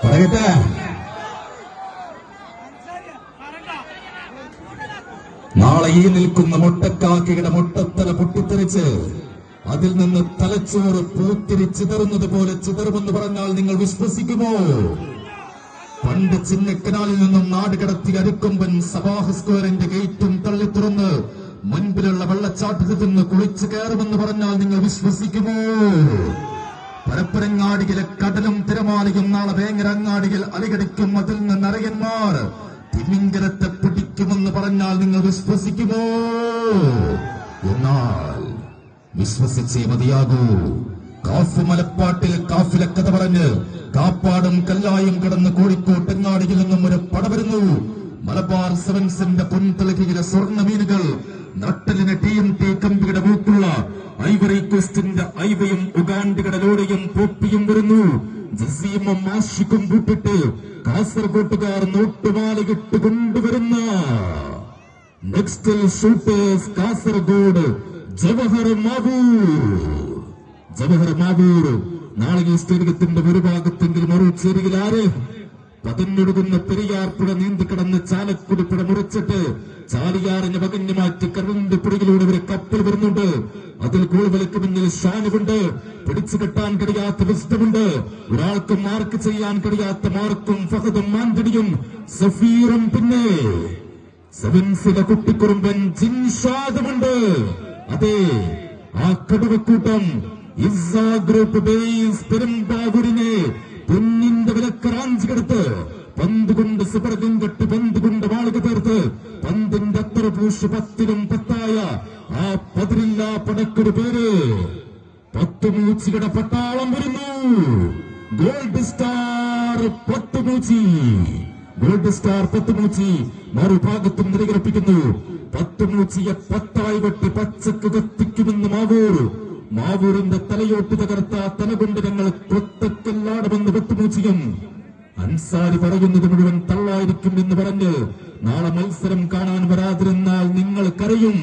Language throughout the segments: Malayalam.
പറയട്ടെ നാളെ ഈ നിൽക്കുന്ന മുട്ടക്കാക്കയുടെ മുട്ടത്തല പൊട്ടിത്തെറിച്ച് അതിൽ നിന്ന് തലച്ചോറ് പൂത്തിരി ചിതറുന്നത് പോലെ ചിതറുമെന്ന് പറഞ്ഞാൽ നിങ്ങൾ വിശ്വസിക്കുമോ? പണ്ട് ചിന്നക്കനാലിൽ നിന്നും നാട് കടത്തി അരുക്കൊമ്പൻ സഭാഹ സ്ക്വയറിന്റെ ഗേറ്റും തള്ളി തുറന്ന് മുൻപിലുള്ള വെള്ളച്ചാട്ടത്തിൽ നിന്ന് കുളിച്ചു കയറുമെന്ന് പറഞ്ഞാൽ നിങ്ങൾ വിശ്വസിക്കുമോ? പരപ്പരങ്ങാടിയിലെ കടലും തിരമാലയും നാളെ വേങ്ങരങ്ങാടിയിൽ അലികടിക്കും അതിൽ നിന്ന് നരകന്മാർ തിമിങ്കരത്തെ പിടിക്കുമെന്ന് പറഞ്ഞാൽ നിങ്ങൾ വിശ്വസിക്കുമോ? എന്നാൽ വിശ്വസിച്ചേ മതിയാകൂ. കാഫ് മലപ്പാട്ടിൽ കാഫിലെ കഥ പറഞ്ഞ് കാപ്പാടും കല്ലായും കടന്ന് കോഴിക്കോട്ട് എങ്ങാടിയിൽ നിന്നും ഒരു പട വരുന്നു. മലബാർ സെവൻസിന്റെ പൊൻതിളകിലെ സ്വർണ മീനുകൾ നട്ടലിന് ടി എം ടി കമ്പിയുടെ മൂക്കുള്ള ഐവറി കോസ്റ്റിന്റെ ഐവയും ഉഗാണ്ടിയുടെ ലോറിയും ജസീമും മാഷിക്കും കൂട്ടിട്ട് കാസർകോട്ടുകാർ നോട്ടുമാലകിട്ട് കൊണ്ടുവരുന്ന നെക്സ്റ്റ് ഷൂട്ടേഴ്സ് കാസർഗോഡ് ജവഹർ മാവൂർ. ജവഹർ മാവൂർ. നാളെ ഈ സ്റ്റേഡിയത്തിന്റെ ഒരു ഭാഗത്തെങ്കിലും ഒരു ചേരിയിൽ ആര്? പതഞ്ഞൊടുകുന്ന പെരിയാർ പുഴ നീന്തിക്കിടന്ന് ചാലക്കുടി പുഴ മുറിച്ചിട്ട് ചാലിയാറിന് പകഞ്ഞു മാറ്റി കരണ്ട് പുഴയിലൂടെ ഒരു കപ്പൽ വരുന്നുണ്ട്. അതിൽ കൂടുതലേക്ക് മുന്നിൽ സാനുണ്ട് പിടിച്ചു കെട്ടാൻ കഴിയാത്ത വിസ്തമുണ്ട് ഒരാൾക്കും മാർക്ക് ചെയ്യാൻ കഴിയാത്ത മാർക്കും ഫഹദും മാന്തിടിയും സഫീറും പിന്നെ സെവൻസിലെ കുട്ടിക്കുറുമ്പൻ ജിൻഷാദുമുണ്ട്. അതെ ആ കടുവക്കൂട്ടം ഇസ ഗ്രൂപ്പ് ബേസ് പെരുമ്പാവൂരിനെ പൊന്നിന്റെ വിലക്കറാഞ്ചി കെടുത്ത് പന്ത് കൊണ്ട് സുപ്രകം കെട്ട് പന്ത് വാളുക തീർത്ത് പന്തിന്റെ അത്ര പൂഷ് പത്തിലും പത്തായ ആ പതിരില്ല പടക്കൊരു പേര് പത്തുമൂച്ചിയുടെ പട്ടാളം വരുന്നു. Gold Star Pathumoochi Gold Star Pathumoochi മറുഭാഗത്തും നിലയുറപ്പിക്കുന്നു. പത്തുമൂച്ചിയെ പത്തായി വെട്ടി പച്ചക്ക് കത്തിക്കുമെന്ന് മാവൂർ. മാവൂരിന്റെ തലയോട്ട് തകർത്ത തലകൊണ്ട് ഞങ്ങൾ കൊത്തക്കല്ലാടുമെന്ന് പത്തുമൂച്ചിയും അൻസാരി പറയുന്നത് മുഴുവൻ തള്ളായിരിക്കും എന്ന് പറഞ്ഞ് നാളെ മത്സരം കാണാൻ വരാതിരുന്നാൽ നിങ്ങൾ കരയും.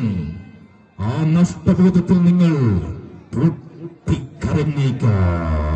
ആ നഷ്ടബോധത്തിൽ നിങ്ങൾ പൊട്ടിക്കരഞ്ഞേക്കാം.